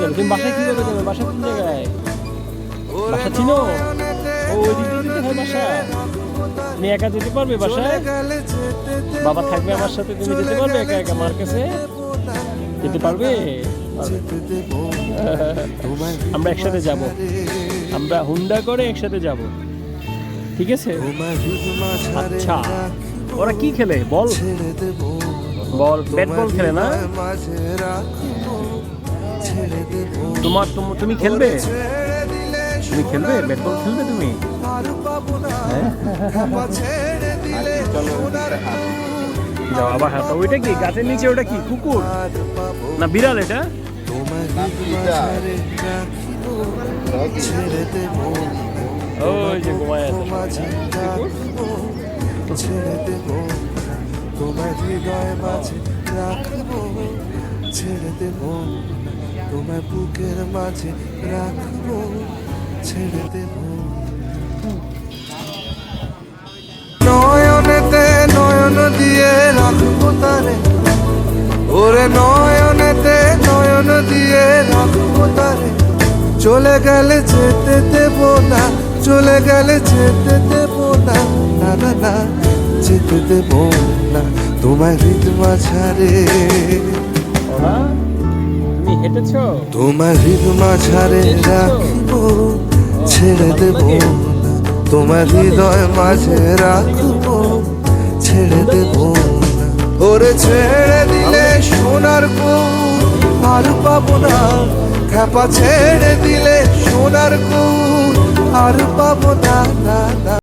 যাবে তুমি বাসায় কীভাবে যাবে? বাসা কোন জায়গায়? বাসা চিনো? ও ওই দিক দিয়ে দিতে হয় বাসা। তুমি একা যেতে পারবে বাসায়? বাবা থাকবে আমার সাথে তুমি যেতে পারবে একা একা মার কাছে? যেতে পারবে? আমরা একসাথে যাব। আমরা হুন্ডা করে একসাথে যাব। ঠিক আছে? আচ্ছা। ওরা কি খেলে? বল। বল ব্যাট বল খেলে না? তোমার তুম- খেলবে? তুমি খেলবে? ব্যাট বল খেলবে তুমি? হ্যাঁ? যাও, আবার হাঁটো ওইটা কি? গাছের নিচে ওটা কি? কুকুর? না, বিড়াল এটা? ওই যে ঘুমায় আছে ছেড়ে দেব তোমার হৃদয় মাঝে রাখব। ছেড়ে দেব তোমার বুকের মাঝে রাখব, ছেড়ে দেব। নয়নেতে নয়ন দিয়ে রাখব তারে। ওরে নয়নেতে নয়ন দিয়ে রাখব তারে। চলে গেলে যেতে দেব না, চলে গেলে যেতে দেব না না না না, যেতে দেব না তোমার হৃদ মাঝারে। হেঁটেছো তোমার হৃদ মাঝারে রাখিব ছেড়ে দেব তোমার হৃদয় মাঝে রাখব ছেড়ে দেব ওরে ছেড়ে দিলে সোনার কৌর আর পাবো না। খেপা ছেড়ে দিলে সোনার কৌর আর পাবো না না।